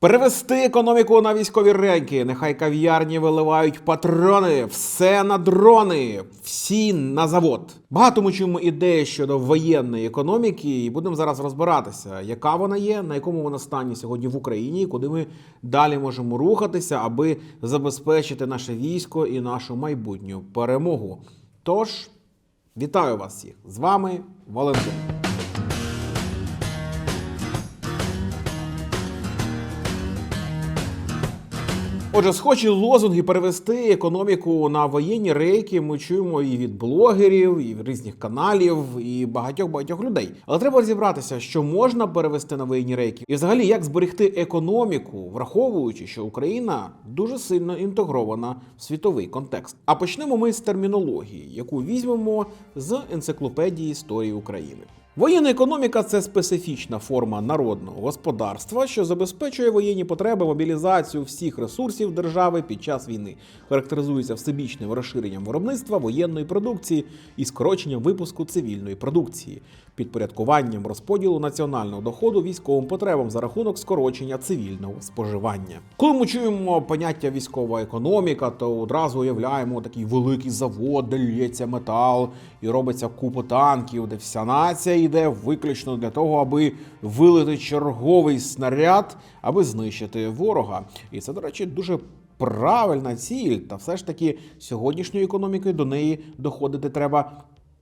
Перевести економіку на військові рейки. Нехай кав'ярні виливають патрони, все на дрони, всі на завод. Багато ми чуємо ідеї щодо воєнної економіки, і будемо зараз розбиратися, яка вона є, на якому вона стані сьогодні в Україні, і куди ми далі можемо рухатися, аби забезпечити наше військо і нашу майбутню перемогу. Тож вітаю вас всіх! З вами Валентин. Отже, схожі лозунги перевести економіку на воєнні рейки ми чуємо і від блогерів, і від різних каналів, і багатьох багатьох людей. Але треба розібратися, що можна перевести на воєнні рейки, і взагалі як зберегти економіку, враховуючи, що Україна дуже сильно інтегрована в світовий контекст. А почнемо ми з термінології, яку візьмемо з енциклопедії історії України. Воєнна економіка це специфічна форма народного господарства, що забезпечує воєнні потреби, мобілізацію всіх ресурсів держави під час війни, характеризується всебічним розширенням виробництва воєнної продукції і скороченням випуску цивільної продукції, підпорядкуванням розподілу національного доходу військовим потребам за рахунок скорочення цивільного споживання. Коли ми чуємо поняття військова економіка, то одразу уявляємо такий великий завод, де лється метал і робиться купа танків, де вся нація йде виключно для того, аби вилити черговий снаряд, аби знищити ворога. І це, до речі, дуже правильна ціль. Та все ж таки сьогоднішньою економікою до неї доходити треба.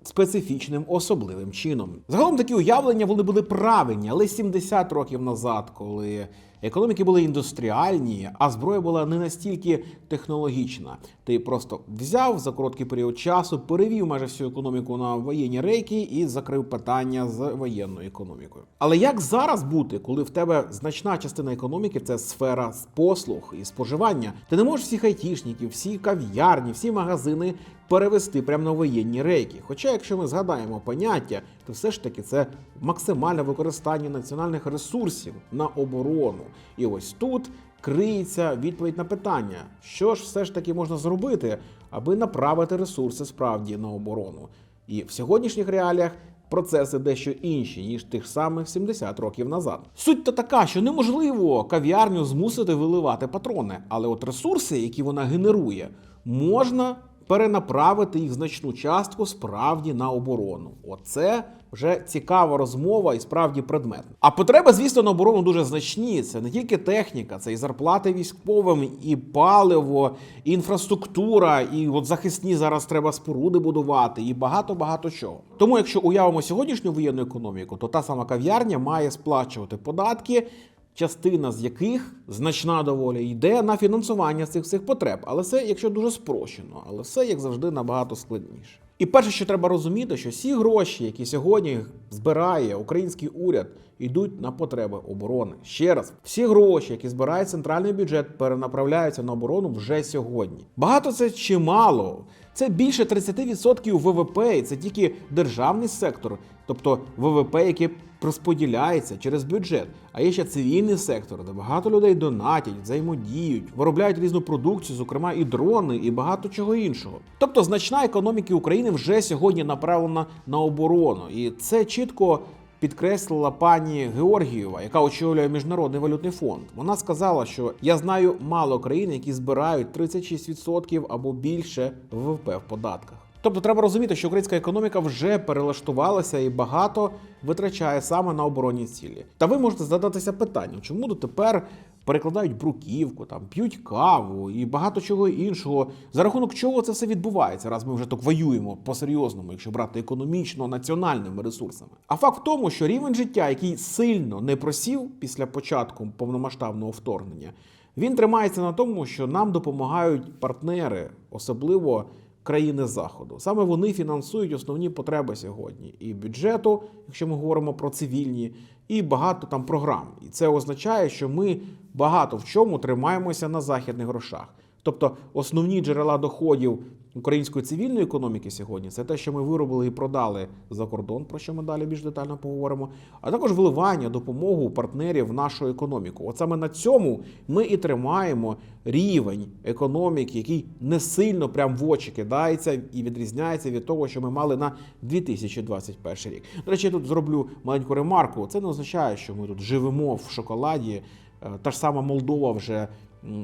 Специфічним особливим чином. Загалом такі уявлення вони були правильні, але 70 років назад, коли економіки були індустріальні, а зброя була не настільки технологічна. Ти просто взяв за короткий період часу, перевів майже всю економіку на воєнні рейки і закрив питання з воєнною економікою. Але як зараз бути, коли в тебе значна частина економіки це сфера послуг і споживання? Ти не можеш всіх айтішників, всі кав'ярні, всі магазини перевести прямо на воєнні рейки. Хоча, якщо ми згадаємо поняття, то все ж таки це максимальне використання національних ресурсів на оборону. І ось тут криється відповідь на питання, що ж все ж таки можна зробити, аби направити ресурси справді на оборону. І в сьогоднішніх реаліях. Процеси дещо інші ніж тих самих 70 років назад. Суть то така, що неможливо кав'ярню змусити виливати патрони, але от ресурси, які вона генерує, можна перенаправити їх значну частку справді на оборону. Оце вже цікава розмова і справді предмет. А потреби, звісно, на оборону дуже значні. Це не тільки техніка, це і зарплати військовим, і паливо, і інфраструктура, і от захисні зараз треба споруди будувати, і багато багато чого. Тому, якщо уявимо сьогоднішню воєнну економіку, то та сама кав'ярня має сплачувати податки частина з яких значна доволі йде на фінансування цих всіх потреб. Але це, якщо дуже спрощено, але все як завжди набагато складніше. І перше, що треба розуміти, що всі гроші, які сьогодні збирає український уряд, йдуть на потреби оборони. Ще раз, всі гроші, які збирає центральний бюджет, перенаправляються на оборону вже сьогодні. Багато це чи мало? Це більше 30% ВВП, і це тільки державний сектор, тобто ВВП, яке розподіляється через бюджет. А є ще цивільний сектор, де багато людей донатять, взаємодіють, виробляють різну продукцію, зокрема і дрони, і багато чого іншого. Тобто, значна економіки України вже сьогодні направлена на оборону, і це чітко. Підкреслила пані Георгієва, яка очолює міжнародний валютний фонд. Вона сказала, що я знаю мало країн, які збирають 36% або більше ВВП в податках. Тобто треба розуміти, що українська економіка вже перелаштувалася і багато витрачає саме на оборонні цілі. Та ви можете задатися питанням, чому дотепер перекладають бруківку, там п'ють каву і багато чого іншого. За рахунок чого це все відбувається, раз ми вже так воюємо по-серйозному, якщо брати економічно національними ресурсами. А факт в тому, що рівень життя, який сильно не просів після початку повномасштабного вторгнення, він тримається на тому, що нам допомагають партнери, особливо країни заходу. Саме вони фінансують основні потреби сьогодні і бюджету, якщо ми говоримо про цивільні, і багато там програм. І це означає, що ми багато в чому тримаємося на західних грошах. Тобто основні джерела доходів української цивільної економіки сьогодні це те, що ми виробили і продали за кордон, про що ми далі більш детально поговоримо, а також вливання, допомогу партнерів в нашу економіку. От саме на цьому ми і тримаємо рівень економіки, який не сильно прям в очі кидається і відрізняється від того, що ми мали на 2021 рік. До речі, я тут зроблю маленьку ремарку. Це не означає, що ми тут живемо в шоколаді Е, Та ж сама Молдова вже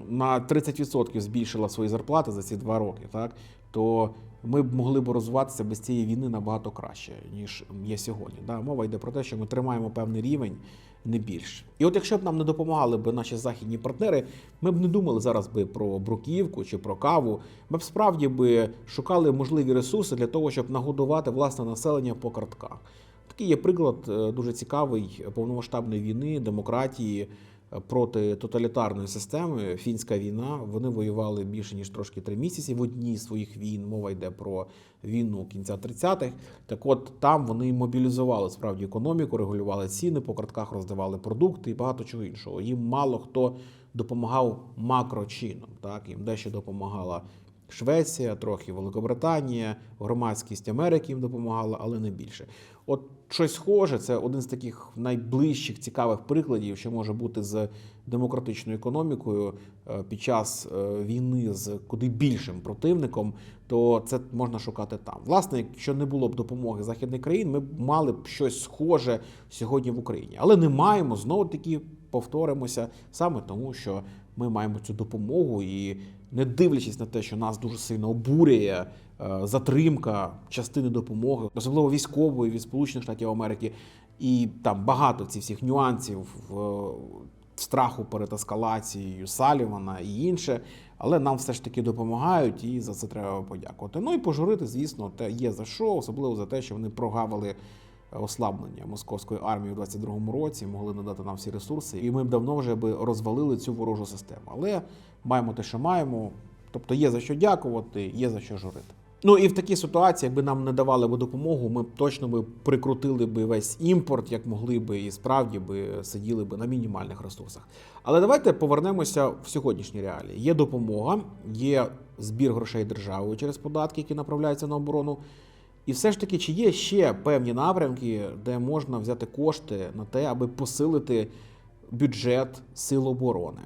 на 30% збільшила свої зарплати за ці два роки, так то ми б могли б розвиватися без цієї війни набагато краще, ніж є сьогодні. Да? Мова йде про те, що ми тримаємо певний рівень, не більше. І от якщо б нам не допомагали б наші західні партнери, ми б не думали зараз би про бруківку чи про каву. Ми б справді би шукали можливі ресурси для того, щоб нагодувати власне населення по картках. Такий є приклад е, дуже цікавий повномасштабної війни, демократії проти тоталітарної системи. Фінська війна. Вони воювали більше ніж трошки три місяці в одній з своїх війн. Мова йде про війну кінця 30-х. Так от там вони мобілізували справді економіку, регулювали ціни, по картках роздавали продукти і багато чого іншого. Їм мало хто допомагав макрочином. Так їм дещо допомагала Швеція, трохи Великобританія, громадськість Америки їм допомагала, але не більше. От щось схоже, це один з таких найближчих цікавих прикладів, що може бути з демократичною економікою е, під час е, війни з куди більшим противником, то це можна шукати там. Власне, якщо не було б допомоги західних країн, ми б мали б щось схоже сьогодні в Україні, але не маємо знову таки повторимося саме тому, що ми маємо цю допомогу і не дивлячись на те, що нас дуже сильно обурює е, затримка частини допомоги, особливо військової від Сполучених Штатів Америки, і там багато цих всіх нюансів в страху перед ескалацією Салівана і інше. Але нам все ж таки допомагають, і за це треба подякувати. Ну і пожурити, звісно, те є за що, особливо за те, що вони прогавили ослаблення московської армії у 22-му році, могли надати нам всі ресурси, і ми б давно вже би розвалили цю ворожу систему. Але маємо те, що маємо. Тобто є за що дякувати, є за що журити. Ну і в такій ситуації, якби нам не давали би допомогу, ми б точно би прикрутили би весь імпорт, як могли би, і справді би сиділи би на мінімальних ресурсах. Але давайте повернемося в сьогоднішні реалії. Є допомога, є збір грошей державою через податки, які направляються на оборону. І все ж таки, чи є ще певні напрямки, де можна взяти кошти на те, аби посилити бюджет сил оборони?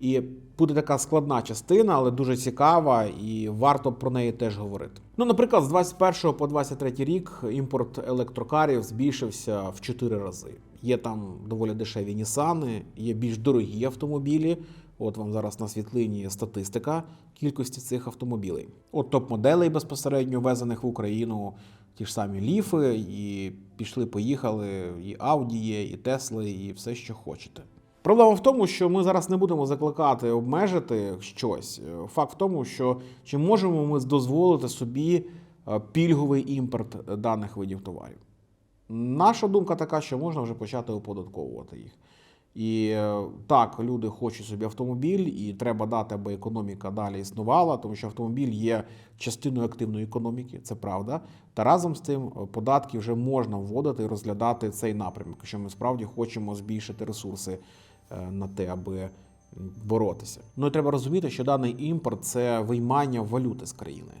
І буде така складна частина, але дуже цікава, і варто про неї теж говорити. Ну, наприклад, з 21 по 23 рік імпорт електрокарів збільшився в 4 рази. Є там доволі дешеві Нісани, є більш дорогі автомобілі. От вам зараз на світлині статистика кількості цих автомобілей. От топ-моделей безпосередньо ввезених в Україну, ті ж самі ліфи, і пішли-поїхали, і Ауді є, і Тесли, і все, що хочете. Проблема в тому, що ми зараз не будемо закликати обмежити щось. Факт в тому, що чи можемо ми дозволити собі е, пільговий імпорт даних видів товарів. Наша думка така, що можна вже почати оподатковувати їх. І е, так, люди хочуть собі автомобіль, і треба дати, аби економіка далі існувала, тому що автомобіль є частиною активної економіки, це правда. Та разом з тим е, податки вже можна вводити і розглядати цей напрямок, якщо ми справді хочемо збільшити ресурси е, на те, аби боротися. Ну і треба розуміти, що даний імпорт це виймання валюти з країни,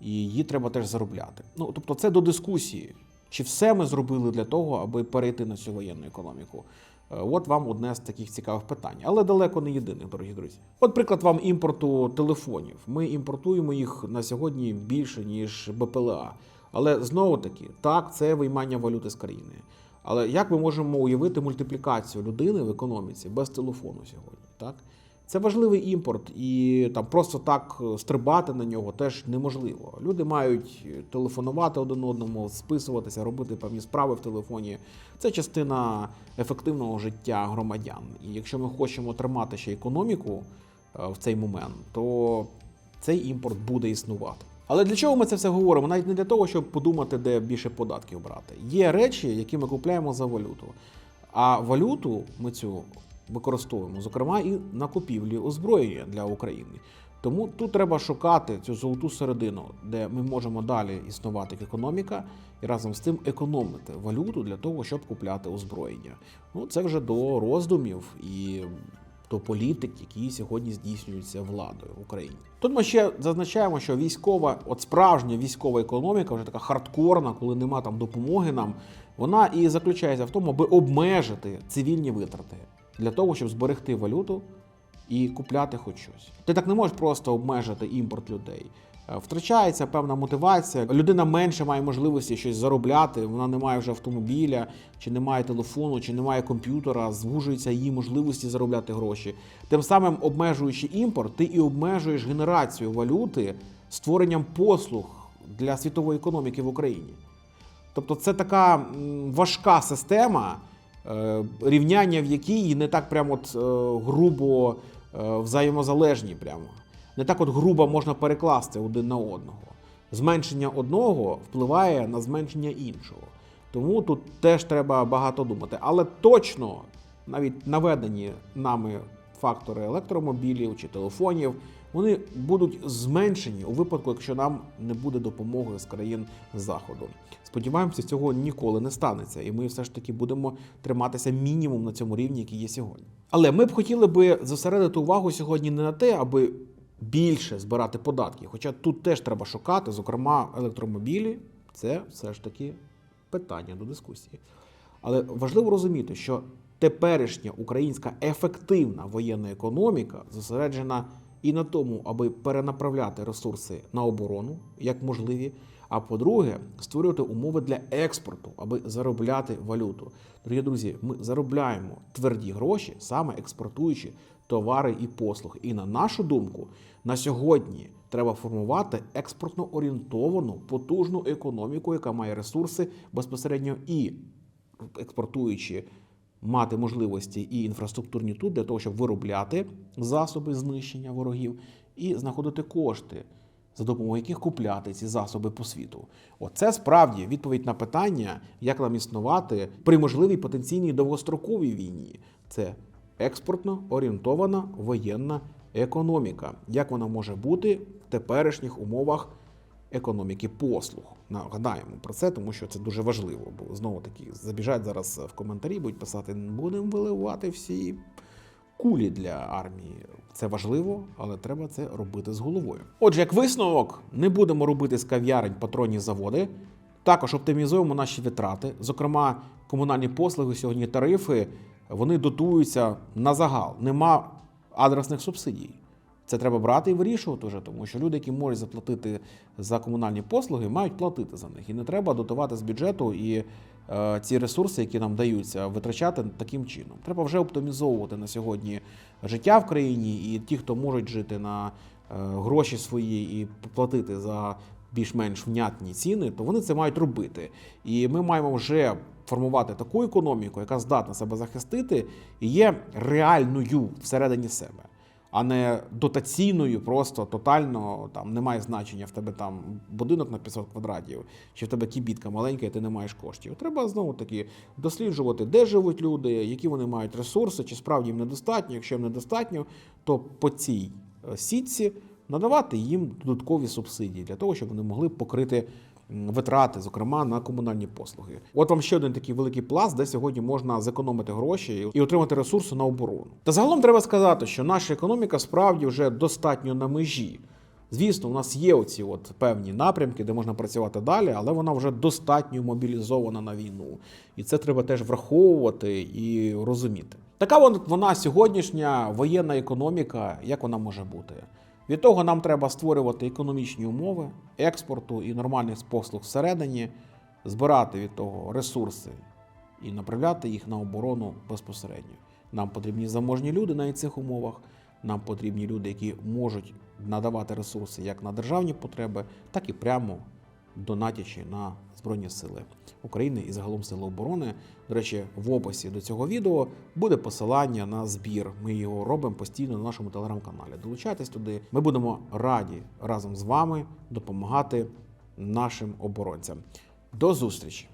і її треба теж заробляти. Ну тобто, це до дискусії. Чи все ми зробили для того, аби перейти на цю воєнну економіку? Е, От вам одне з таких цікавих питань, але далеко не єдиних, дорогі друзі. От приклад вам імпорту телефонів. Ми імпортуємо їх на сьогодні більше ніж БПЛА. Але знову таки, так, це виймання валюти з країни. Але як ми можемо уявити мультиплікацію людини в економіці без телефону сьогодні? Так? Це важливий імпорт, і там просто так е, стрибати на нього теж неможливо. Люди мають телефонувати один одному, списуватися, робити певні справи в телефоні. Це частина ефективного життя громадян. І якщо ми хочемо тримати ще економіку е, в цей момент, то цей імпорт буде існувати. Але для чого ми це все говоримо? Навіть не для того, щоб подумати, де більше податків брати. Є речі, які ми купляємо за валюту. А валюту ми цю використовуємо, зокрема, і на купівлі озброєння для України. Тому тут треба шукати цю золоту середину, де ми можемо далі існувати як економіка і разом з тим економити валюту для того, щоб купляти озброєння. Ну це вже до роздумів і до політик, які сьогодні здійснюються владою в Україні. Тут ми ще зазначаємо, що військова, от справжня військова економіка, вже така хардкорна, коли нема там допомоги нам, вона і заключається в тому, аби обмежити цивільні витрати для того, щоб зберегти валюту і купляти хоч щось. Ти так не можеш просто обмежити імпорт людей. Е, Втрачається певна мотивація. Людина менше має можливості щось заробляти. Вона не має вже автомобіля, чи не має телефону, чи не має комп'ютера. Звужуються її можливості заробляти гроші. Тим самим обмежуючи імпорт, ти і обмежуєш генерацію валюти створенням послуг для світової економіки в Україні. Тобто, це така важка система, рівняння в якій не так прямо от, е, грубо е, взаємозалежні. Прямо. Не так от грубо можна перекласти один на одного. Зменшення одного впливає на зменшення іншого. Тому тут теж треба багато думати. Але точно навіть наведені нами фактори електромобілів чи телефонів, вони будуть зменшені у випадку, якщо нам не буде допомоги з країн заходу. Сподіваємося, цього ніколи не станеться, і ми все ж таки будемо триматися мінімум на цьому рівні, який є сьогодні. Але ми б хотіли би зосередити увагу сьогодні не на те, аби більше збирати податки. Хоча тут теж треба шукати, зокрема, електромобілі це все ж таки питання до дискусії. Але важливо розуміти, що теперішня українська ефективна воєнна економіка зосереджена і на тому, аби перенаправляти ресурси на оборону як можливі. А по-друге, створювати умови для експорту, аби заробляти валюту. Дорогі друзі, ми заробляємо тверді гроші, саме експортуючи товари і послуги. І на нашу думку, на сьогодні треба формувати експортно орієнтовану потужну економіку, яка має ресурси безпосередньо і експортуючи, мати можливості і інфраструктурні тут для того, щоб виробляти засоби знищення ворогів і знаходити кошти, за допомогою яких купляти ці засоби по світу. Оце справді відповідь на питання, як нам існувати при можливій потенційній довгостроковій війні. Це експортно орієнтована воєнна економіка. Як вона може бути в теперішніх умовах економіки послуг? Нагадаємо про це, тому що це дуже важливо. Бо знову таки забіжать зараз в коментарі, будуть писати: будемо виливати всі кулі для армії. Це важливо, але треба це робити з головою. Отже, як висновок, не будемо робити з кав'ярень патронні заводи. Також оптимізуємо наші витрати. Зокрема, комунальні послуги сьогодні тарифи вони дотуються на загал. Нема адресних субсидій. Це треба брати і вирішувати вже, тому що люди, які можуть заплатити за комунальні послуги, мають платити за них. І не треба дотувати з бюджету і е, ці ресурси, які нам даються, витрачати таким чином. Треба вже оптимізовувати на сьогодні життя в країні, і ті, хто можуть жити на е, гроші свої і платити за більш-менш внятні ціни, то вони це мають робити. І ми маємо вже формувати таку економіку, яка здатна себе захистити і є реальною всередині себе а не дотаційною, просто тотально там немає значення в тебе там будинок на 500 квадратів, чи в тебе кібітка маленька, і ти не маєш коштів. Треба знову таки досліджувати, де живуть люди, які вони мають ресурси, чи справді їм недостатньо. Якщо їм недостатньо, то по цій е, сітці надавати їм додаткові субсидії для того, щоб вони могли покрити витрати, зокрема на комунальні послуги. От вам ще один такий великий пласт, де сьогодні можна зекономити гроші і отримати ресурси на оборону. Та загалом треба сказати, що наша економіка справді вже достатньо на межі. Звісно, у нас є оці от певні напрямки, де можна працювати далі, але вона вже достатньо мобілізована на війну. І це треба теж враховувати і розуміти. Така вона сьогоднішня воєнна економіка, як вона може бути. Від того нам треба створювати економічні умови експорту і нормальних послуг всередині, збирати від того ресурси і направляти їх на оборону безпосередньо. Нам потрібні заможні люди на цих умовах. Нам потрібні люди, які можуть надавати ресурси як на державні потреби, так і прямо донатячи на Збройні Сили України і загалом Сили оборони. До речі, в описі до цього відео буде посилання на збір. Ми його робимо постійно на нашому телеграм-каналі. Долучайтесь туди. Ми будемо раді разом з вами допомагати нашим оборонцям. До зустрічі!